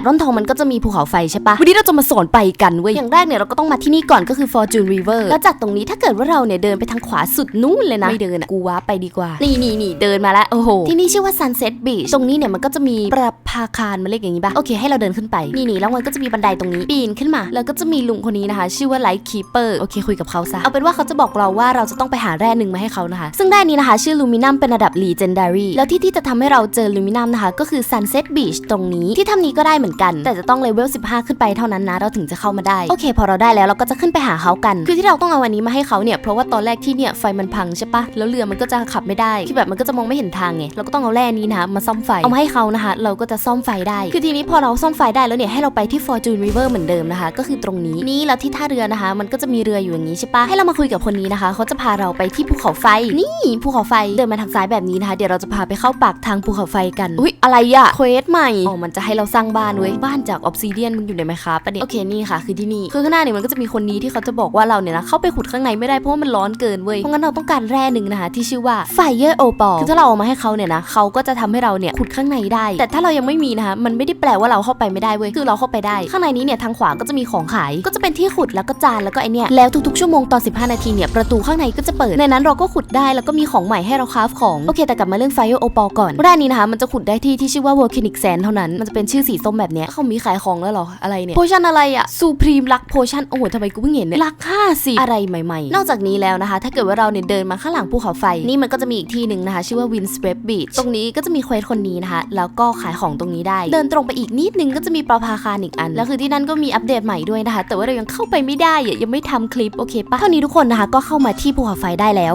ดร่อนทองมันก็จะมีภูเขาไฟใช่ปะวันนี้เราจะมาสอนไปกันเว้ย อย่างแรกเนี่ยเราก็ต้องมาที่นี่ก่อนก็คือ Fortune River แล้วจากตรงนี้ถ้าเกิดว่าเราเนี่ยเดินไปทางขวาสุดนู่นเลยนะ ไม่เดินอะกูว้าไปดีกว่า นี่นี่นี่เดินมาแล้ว โอ้โห ที่นี่ชื่อว่า Sunset Beach ตรงนี้เนี่ยมันก็จะมีประภาคารมาเรียกอย่างนี้ปะโอเคให้เราเดินขึ้นไป นี่นี่แล้วมันก็จะมีบันไดตรงนี้ ปีนขึ้นมา แล้วก็จะมีลุงคนนี้นะคะ ชื่อว่า Light Keeper โอเคคุยกับเขาซะ เอาเป็นว่าเขาจะบอกเราว่าเราจะต้องไปหาแร่หนึ่งมาให้เขานะคะ ซึ่งแร่นี้นะคะ ชื่อลูมินัมเป็นระดับ Legendary แล้วที่ที่จะทำให้เราเจอลูมินัมนะคะ ก็คือ Sunset Beach ตรงนี้ที่ทำนี้ก็ได้เหมือนกัน แต่จะต้องเลเวล 15 ขึ้นไปเท่านั้นนะ เราถึงจะเข้ามาได้ โอเค พอเราได้แล้วเราก็จะขึ้นไปหาเขากัน คือที่เราต้องเอาอันนี้มาให้เขาเนี่ย เพราะว่าตอนแรกที่เนี่ยไฟมันพังใช่ปะแล้วเรือมันก็จะขับไม่ได้ ที่แบบมันก็จะมองไม่เห็นทางไง เราก็ต้องเอาแร่นี้นะคะมาซ่อมไฟ เอามาให้เขานะคะ เราก็จะซ่อมไฟได้ คือทีนี้พอเราซ่อมไฟได้แล้วเนี่ยให้เราไปที่ Fortune River เหมือนเดิมนะคะ ก็คือตรงนี้ นี่แล้วที่ท่าเรือนะคะ มันก็จะมีเรืออยู่อย่างนี้ใช่ปะให้เรามาคุยกับคนนี้นะคะ เขาจะพาเราไปที่ภูเขาไฟ นี่ภูเขาไฟ เดินมาทางซ้ายแบบนี้นะคะ เดี๋ยวเราจะพาไปเข้าปากทางภูเขาไฟกัน อุ้ยอะไรอะเควสใหม่ อ๋อ มันจะให้เราสร้างบ้านเว้ยบ้านจากออ s ซิเดียนมึงอยู่ในไหมคะปะเนี่ยโอเคนี่ค่ะคือที่นี่คือข้างหน้าเนี่ยมันก็จะมีคนนี้ที่เขาจะบอกว่าเราเนี่ยนะเข้าไปขุดข้างในไม่ได้เพราะว่ามันร้อนเกินเว้ยเพราะงั้นเราต้องการแร่หนึ่งนะคะที่ชื่อว่า Fire Opal คือถ้าเราเอามาให้เขาเนี่ยนะเขาก็จะทำให้เราเนี่ยขุดข้างในได้ แต่ถ้าเรายังไม่มีนะคะมันไม่ได้แปลว่าเราเข้าไปไม่ได้เว้ยคือเราเข้าไปได้ ข้างในนี้เนี่ยทางขวาก็จะมีของขายก็จะเป็นที่ขุดแล้วก็จานแล้วก็ไอเนี่ยแล้วทุกๆชั่วโมงตอน 15 นาทีเนี่ยประตูข้างในก็จะเปิดในนั้นเราก็ขุดได้แล้วก็มีของใหม่ให้เราคราฟของโอเคแต่กลับมาเรื่อง Fire Opal ก่อนแร่นี้นะคะมันจะขุดได้ที่ที่ชื่อว่า Volcanic Sand เท่านั้นมันจะเป็นชื่อสีส้มแบบเนี้ยเขามีขายของแล้วหรออะไรเนี่ยโพชั่นอะไรอะ Supreme Luck Potion โอ้โหทำไมกูเพิ่งเห็นเนี่ยลักห้าสิอะไรใหม่ๆ นอกจากนี้แล้วนะคะ ถ้าเกิดว่าเราเนี่ยเดินมาข้างหลังภูเขาไฟ นี่มันก็จะมีอีกที่หนึ่งนะคะ ชื่อว่า Windswept Beach ตรงนี้ก็จะมีเควสคนนี้นะคะแล้วก็ขายของตรงนี้ได้ เดินตรงไปอีกนิดนึงก็จะมีประภาคารอีกอัน แล้วคือที่นั่นก็มีอัปเดตใหม่ด้วยนะคะ แต่ว่าเรายังเข้าไปไม่ได้ยังไม่ทำคลิปโอเคปะเท่านี้ทุกคนนะคะก็เข้ามาที่ภูเขาไฟได้แล้ว